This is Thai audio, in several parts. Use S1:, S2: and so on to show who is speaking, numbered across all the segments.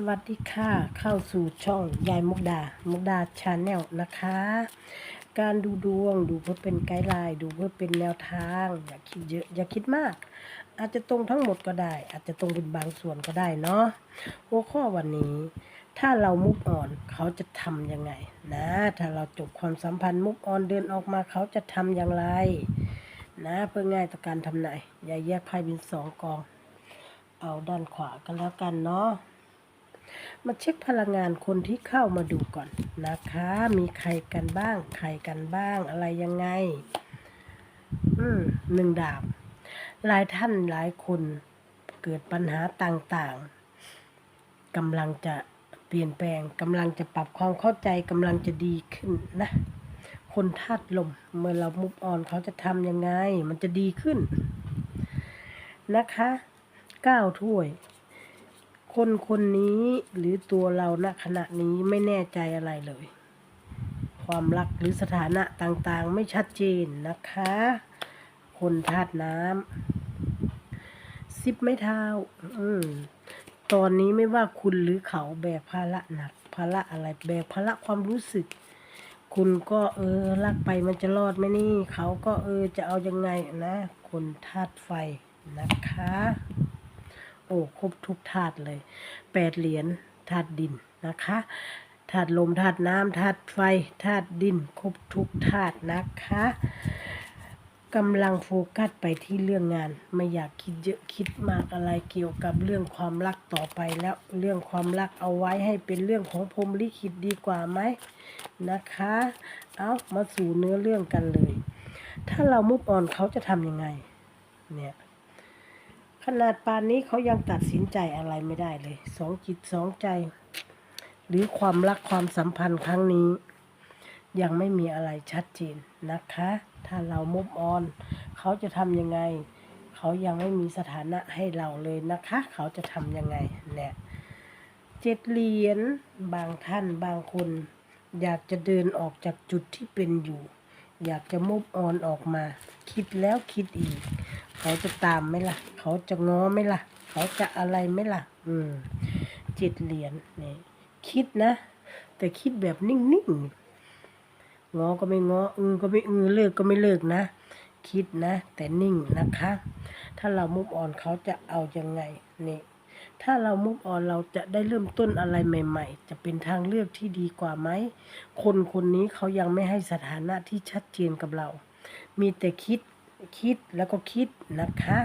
S1: สวัสดีค่ะ เข้าสู่ช่องยายมุกดา มุกดาชาแนลนะคะ การดูดวงดูเพื่อเป็นไกด์ไลน์ดูเพื่อเป็นแนวทาง อย่าคิดเยอะอย่าคิดมาก อาจจะตรงทั้งหมดก็ได้ อาจจะตรงเป็นบางส่วนก็ได้เนาะหัวข้อวันนี้ ถ้าเรามุกอ่อนเขาจะทำยังไงนะ ถ้าเราจบความสัมพันธ์มุกอ่อนเดินออกมาเขาจะทำอย่างไร นะเพื่อง่ายต่อการทำนายอย่าแยกไพ่เป็นสองกอง เอาด้านขวากันแล้วกันเนาะ มาเช็คพลังงานคนที่เข้ามาดูก่อนนะคะ มีใครกันบ้าง ใครกันบ้าง อะไรยังไง อืมหนึ่งดาบ หลายท่านหลายคนเกิดปัญหาต่างๆกำลังจะเปลี่ยนแปลงกำลังจะปรับความเข้าใจกำลังจะดีขึ้นนะ คนธาตุลมเมื่อเรามุฟออนเขาจะทำยังไง มันจะดีขึ้น นะคะเก้าถ้วย คนคนนี้หรือตัวเราณขณะนี้ไม่แน่ใจอะไรเลย ความรักหรือสถานะต่างๆ ไม่ชัดเจนนะคะ คนธาตุน้ำสิบไม้เท้าอืมตอนนี้ไม่ว่าคุณหรือเขาแบกภาระหนักภาระอะไรแบกภาระความรู้สึก คุณก็เออรักไปมันจะรอดไหมนี่ เขาก็เออจะเอายังไงนะ คนธาตุไฟนะคะ โอ้ครบทุกธาตุเลยแปดเหรียญธาตุดินนะคะธาตุลมธาตุน้ำธาตุไฟธาตุดิน ครบทุกธาตุนะคะกำลังโฟกัสไปที่เรื่องงาน ไม่อยากคิดเยอะคิดมากอะไรเกี่ยวกับเรื่องความรักต่อไปแล้วเรื่องความรักเอาไว้ให้เป็นเรื่องของพรมลิขิตดีกว่าไหมนะคะ เอามาสู่เนื้อเรื่องกันเลย ถ้าเรามุกอ่อนเขาจะทำยังไง เนี่ย ขนาดปานนี้เขายังตัดสินใจอะไรไม่ได้เลย สองจิตสองใจ หรือความรักความสัมพันธ์ครั้งนี้ ยังไม่มีอะไรชัดเจนนะคะ ถ้าเรามุฟออน เขาจะทำยังไง เขายังไม่มีสถานะให้เราเลยนะคะ เขาจะทำยังไงเนี่ยเจ็ดเหรียญบางท่านบางคน อยากจะเดินออกจากจุดที่เป็นอยู่ อยากจะมุฟออนออกมา คิดแล้วคิดอีก เขาจะตามไหมล่ะ เขาจะง้อไหมล่ะ เขาจะอะไรไหมล่ะ อืมจ็ดเหรียญนี่คิดนะ แต่คิดแบบนิ่งๆง้อก็ไม่ง้ออือก็ไม่อือเลิกก็ไม่เลิกนะ คิดนะ แต่นิ่งนะคะ ถ้าเรามุฟออนเขาจะเอายังไงนี่ถ้าเรามุฟออนเราจะได้เริ่มต้นอะไรใหม่ ๆ จะเป็นทางเลือกที่ดีกว่าไหม คนคนนี้เขายังไม่ให้สถานะที่ชัดเจนกับเรา มีแต่คิด คิดแล้วก็คิดนะคะ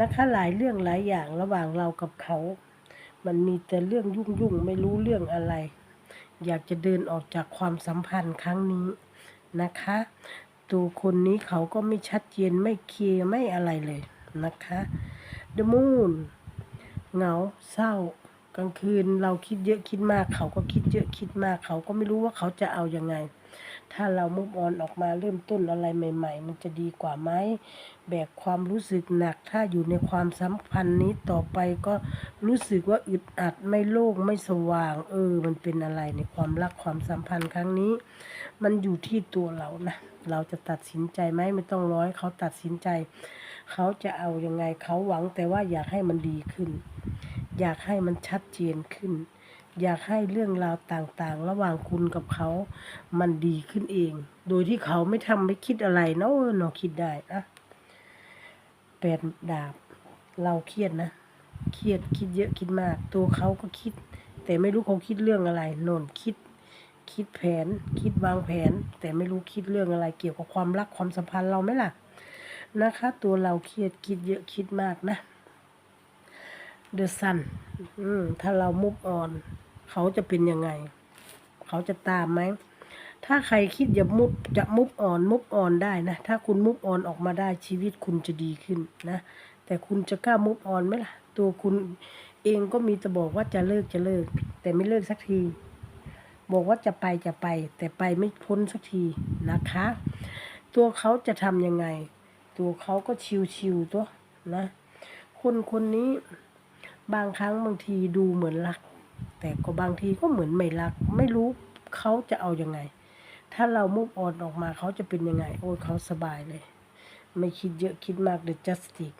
S1: นะคะหลายเรื่องหลายอย่างระหว่างเรากับเขา มันมีแต่เรื่องยุ่งยุ่งไม่รู้เรื่องอะไร อยากจะเดินออกจากความสัมพันธ์ครั้งนี้นะคะ ตัวคนนี้เขาก็ไม่ชัดเจนไม่เคลียร์ไม่อะไรเลยนะคะ The Moon เหงาเศร้ากลางคืนเราคิดเยอะคิดมาก เขาก็คิดเยอะคิดมาก เขาก็ไม่รู้ว่าเขาจะเอายังไง ถ้าเรามุฟออนออกมาเริ่มต้นอะไรใหม่ ๆ มันจะดีกว่าไหมแบกความรู้สึกหนัก ถ้าอยู่ในความสัมพันธ์นี้ต่อไปก็รู้สึกว่าอึดอัดไม่โล่งไม่สว่าง เออ มันเป็นอะไรในความรักความสัมพันธ์ครั้งนี้ มันอยู่ที่ตัวเรานะเราจะตัดสินใจไหมไม่ต้องร้อยเขาตัดสินใจ เขาจะเอายังไงเขาหวังแต่ว่าอยากให้มันดีขึ้น อยากให้มันชัดเจนขึ้น อยากให้เรื่องราวต่างๆ ระหว่างคุณกับเขา มันดีขึ้นเอง โดยที่เขาไม่ทำไม่คิดอะไรเนาะเนาะคิดได้นะแปดดาบ เราเครียดนะ เครียดคิดเยอะคิดมาก ตัวเขาก็คิด แต่ไม่รู้เขาคิดเรื่องอะไรโน่นคิด คิดแผน คิดวางแผน แต่ไม่รู้คิดเรื่องอะไร เกี่ยวกับความรักความสัมพันธ์เราไหมล่ะ นะคะ ตัวเราเครียดคิดเยอะคิดมากนะเดอะซันอืมถ้าเรามุฟออน เขาจะเป็นยังไง เขาจะตามไหม ถ้าใครคิดอย่ามุฟจะมุฟออนมุฟออนได้นะ ถ้าคุณมุฟออนออกมาได้ชีวิตคุณจะดีขึ้นนะ แต่คุณจะกล้ามุฟออนไหมล่ะ ตัวคุณเองก็มีแต่บอกว่าจะเลิกจะเลิก แต่ไม่เลิกสักที บอกว่าจะไปจะไป แต่ไปไม่พ้นสักทีนะคะ ตัวเขาจะทำยังไง ตัวเขาก็ชิวๆตัวนะ คนคนนี้บางครั้งบางทีดูเหมือนรัก แต่ก็บางทีก็เหมือนไม่รัก ไม่รู้เขาจะเอายังไง ถ้าเรามุกออนออกมาเขาจะเป็นยังไง โอ้ยเขาสบายเลย ไม่คิดเยอะคิดมากเด e จัสติก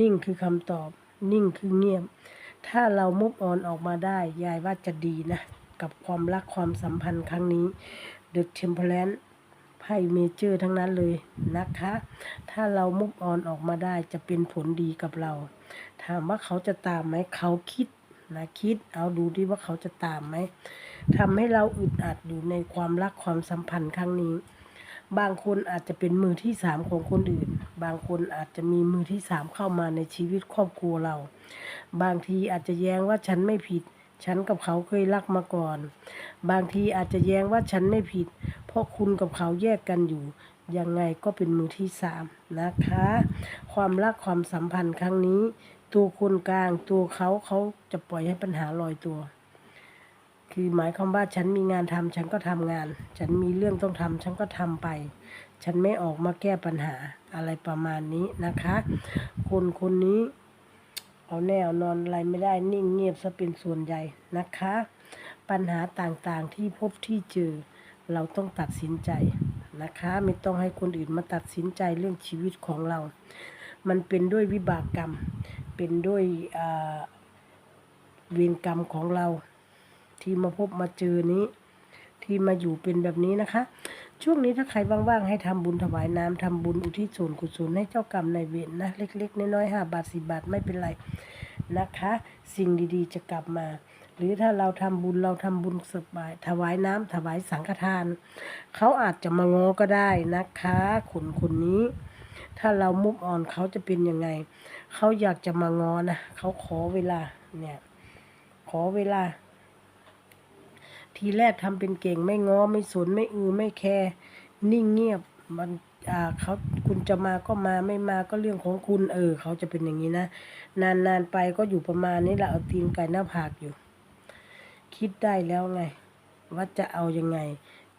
S1: นิ่งคือคำตอบ นิ่งคือเงียบ ถ้าเรามุฟออนออกมาได้ ยายว่าจะดีนะ กับความรักความสัมพันธ์ครั้งนี้ The Temperance ไพ่เมเจอร์ทั้งนั้นเลยนะคะ ถ้าเรามุฟออนออกมาได้จะเป็นผลดีกับเรา ถามว่าเขาจะตามไหมเขาคิด นะคิดเอาดูดิว่าเขาจะตามไหมทำให้เราอึดอัดอยู่ในความรักความสัมพันธ์ครั้งนี้ บางคนอาจจะเป็นมือที่สามของคนอื่น บางคนอาจจะมีมือที่สามเข้ามาในชีวิตครอบครัวเรา บางทีอาจจะแย้งว่าฉันไม่ผิด ฉันกับเขาเคยรักมาก่อน บางทีอาจจะแย้งว่าฉันไม่ผิด เพราะคุณกับเขาแยกกันอยู่ยังไงก็เป็นมือที่สามนะคะ ความรักความสัมพันธ์ครั้งนี้ ตัวคนกลางตัวเขาเขาจะปล่อยให้ปัญหาลอยตัว คือหมายความว่าฉันมีงานทำฉันก็ทำงาน ฉันมีเรื่องต้องทำฉันก็ทำไป ฉันไม่ออกมาแก้ปัญหาอะไรประมาณนี้นะคะ คนคนนี้ เอาแน่เอานอนอะไรไม่ได้นิ่งเงียบซะเป็นส่วนใหญ่นะคะ ปัญหาต่างๆที่พบที่เจอเราต้องตัดสินใจนะคะ ไม่ต้องให้คนอื่นมาตัดสินใจเรื่องชีวิตของเรา มันเป็นด้วยวิบากกรรม เป็นด้วยเวรกรรมของเรา ที่มาพบมาเจอนี้ ที่มาอยู่เป็นแบบนี้นะคะ ช่วงนี้ถ้าใครว่างๆให้ทำบุญถวายน้ำทำบุญอุทิศส่วนกุศลให้เจ้ากรรมนายเวรนะ เล็กๆน้อยๆห้าบาทสิบาทไม่เป็นไรนะคะ สิ่งดีๆจะกลับมา หรือถ้าเราทำบุญเราทำบุญสบายถวายน้ำถวายสังฆทาน เขาอาจจะมางอก็ได้นะคะคนคนนี้ ถ้าเรามุกอ่อนเขาจะเป็นยังไง เขาอยากจะมางอนะเขาขอเวลาเนี่ย ขอเวลา ทีแรกทำเป็นเก่งไม่ง้อไม่สนไม่อือไม่แคร์นิ่งเงียบมันอ่าเขาคุณจะมาก็มาไม่มาก็เรื่องของคุณ เออ เขาจะเป็นอย่างนี้นะนานๆไปก็อยู่ประมาณนี้แหละเอาตีนไก่หน้าผากอยู่ คิดได้แล้วไง ว่าจะเอายังไง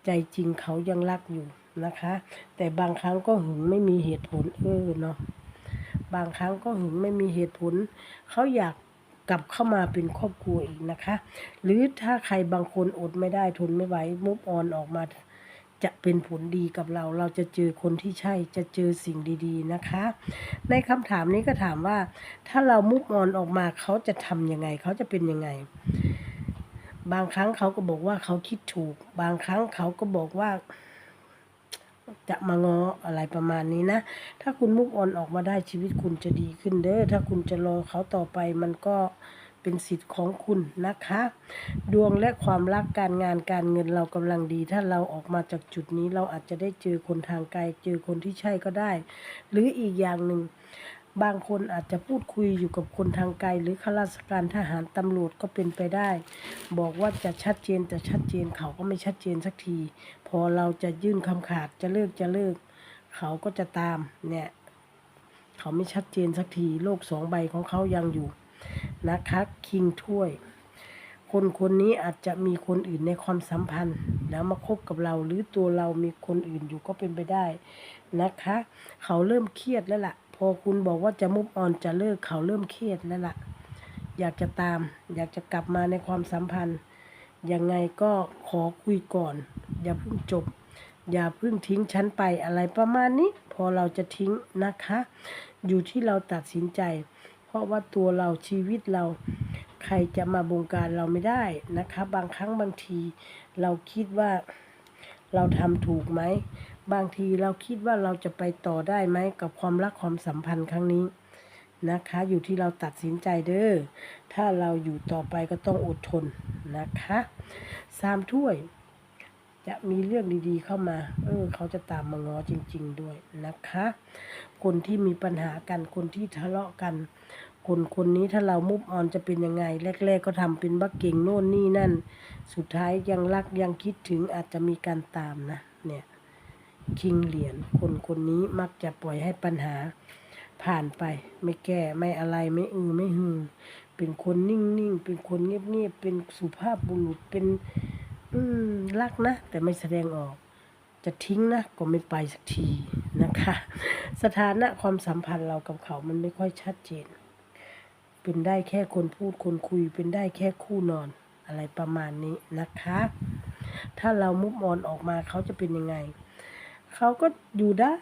S1: ใจจริงเขายังรักอยู่นะคะ แต่บางครั้งก็หึงไม่มีเหตุผลเออเนาะ บางครั้งก็หึงไม่มีเหตุผล เขาอยากกลับเข้ามาเป็นครอบครัวอีกนะคะ หรือถ้าใครบางคนอดไม่ได้ทนไม่ไหวมุฟออนออกมา จะเป็นผลดีกับเรา เราจะเจอคนที่ใช่จะเจอสิ่งดีๆนะคะ ในคำถามนี้ก็ถามว่า ถ้าเรามุฟออนออกมาเขาจะทำยังไง เขาจะเป็นยังไง บางครั้งเขาก็บอกว่าเขาคิดถูก บางครั้งเขาก็บอกว่า จะมางออะไรประมาณนี้นะ ถ้าคุณมุกออนออกมาได้ชีวิตคุณจะดีขึ้นเด้อ ถ้าคุณจะรอเขาต่อไปมันก็เป็นสิทธิ์ของคุณนะคะ ดวงและความรักการงานการเงินเรากำลังดี ถ้าเราออกมาจากจุดนี้เราอาจจะได้เจอคนทางไกล เจอคนที่ใช่ก็ได้ หรืออีกอย่างหนึ่ง บางคนอาจจะพูดคุยอยู่กับคนทางไกล หรือข้าราชการทหารตำรวจก็เป็นไปได้ บอกว่าจะชัดเจนแต่ชัดเจนเขาก็ไม่ชัดเจนสักที พอเราจะยื่นคำขาดจะเลิกจะเลิก เขาก็จะตามเนี่ยเขาไม่ชัดเจนสักที โลกสองใบของเขายังอยู่นะคะคิงถ้วย คนคนนี้อาจจะมีคนอื่นในความสัมพันธ์ แล้วมาคบกับเราหรือตัวเรามีคนอื่นอยู่ก็เป็นไปได้นะคะ เขาเริ่มเครียดแล้วล่ะ พอคุณบอกว่าจะมุฟออนจะเลิกเขาเริ่มเครียดแล้วล่ะ อยากจะตาม อยากจะกลับมาในความสัมพันธ์ ยังไงก็ขอคุยก่อน อย่าเพิ่งจบ อย่าเพิ่งทิ้งฉันไปอะไรประมาณนี้ พอเราจะทิ้งนะคะ อยู่ที่เราตัดสินใจ เพราะว่าตัวเราชีวิตเราใครจะมาบงการเราไม่ได้นะคะ บางครั้งบางที เราคิดว่าเราทำถูกไหม บางทีเราคิดว่าเราจะไปต่อได้ไหมกับความรักความสัมพันธ์ครั้งนี้นะคะ อยู่ที่เราตัดสินใจเด้อ ถ้าเราอยู่ต่อไปก็ต้องอดทนนะคะสามถ้วย จะมีเรื่องดีๆเข้ามา เออ เขาจะตามมางอจริง ๆ ด้วยนะคะ คนที่มีปัญหากัน คนที่ทะเลาะกัน คนคนนี้ถ้าเรามุฟออนจะเป็นยังไง แรก ๆ ก็ทำเป็นบักเก่งโน่นนี่นั่น สุดท้ายยังรักยังคิดถึงอาจจะมีการตามนะ เนี่ย คิงเหรียญคนคนนี้มักจะปล่อยให้ปัญหาผ่านไป ไม่แก้ไม่อะไรไม่อือไม่หือ เป็นคนนิ่งๆ เป็นคนเงียบๆ เป็นสุภาพบุรุษเป็น อืมรักนะ แต่ไม่แสดงออก จะทิ้งนะ ก็ไม่ไปสักทีนะคะ สถานะความสัมพันธ์เรากับเขามันไม่ค่อยชัดเจน เป็นได้แค่คนพูดคนคุย เป็นได้แค่คู่นอนอะไรประมาณนี้นะคะ ถ้าเรามุฟออนออกมาเขาจะเป็นยังไง เขาก็อยู่ได้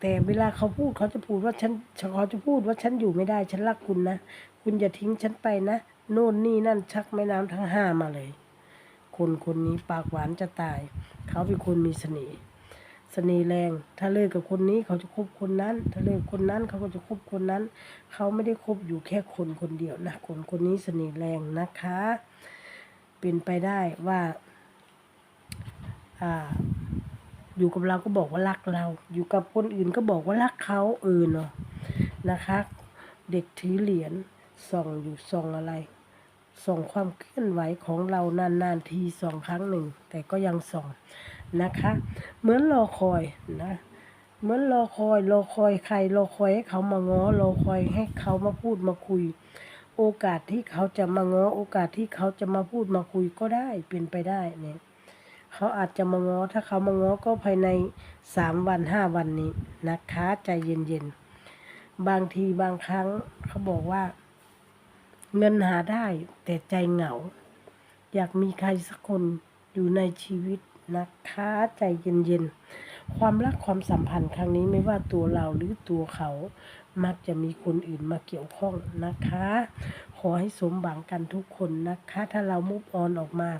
S1: แต่เวลาเขาพูดเขาจะพูดว่าฉันเขาจะพูดว่าฉันอยู่ไม่ได้ ฉันรักคุณนะ คุณอย่าทิ้งฉันไปนะโน่นนี่นั่นชักแม่น้ำทั้งห้ามาเลย คนคนนี้ปากหวานจะตาย เขาเป็นคนมีเสน่ห์เสน่ห์แรง ถ้าเลิกกับคนนี้เขาจะคบคนนั้น ถ้าเลิกคนนั้นเขาก็จะคบคนนั้น เขาไม่ได้คบอยู่แค่คนคนเดียวนะ คนคนนี้เสน่ห์แรงนะคะ เป็นไปได้ว่า อ่า อยู่กับเราก็บอกว่ารักเรา อยู่กับคนอื่นก็บอกว่ารักเขาเออเนาะนะคะ เด็กถือเหรียญส่องอยู่ส่องอะไร ส่องความเคลื่อนไหวของเรานานๆทีสองครั้งหนึ่ง แต่ก็ยังส่องนะคะ เหมือนรอคอยนะเหมือนรอคอยรอคอยใครรอคอยให้เขามาง้อรอคอยให้เขามาพูดมาคุย โอกาสที่เขาจะมาง้อโอกาสที่เขาจะมาพูดมาคุยก็ได้เป็นไปได้เนี่ย เขาอาจจะมาง้อถ้าเขามาง้อก็ภายในสามวันห้าวันนี้นะคะ ใจเย็นๆ บางทีบางครั้งเขาบอกว่า เงินหาได้ แต่ใจเหงา อยากมีใครสักคนอยู่ในชีวิตนะคะ ใจเย็นๆ ความรักความสัมพันธ์ครั้งนี้ไม่ว่าตัวเราหรือตัวเขา มักจะมีคนอื่นมาเกี่ยวข้องนะคะ ขอให้สมหวังกันทุกคนนะคะ ถ้าเรามุกออนออกมา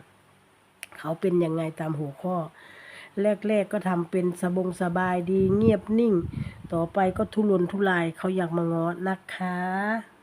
S1: เขาเป็นยังไงตามหัวข้อ แรกๆก็ทำเป็นสบงสบายดีเงียบนิ่ง ต่อไปก็ทุรนทุรายเขาอยากมางอนะคะ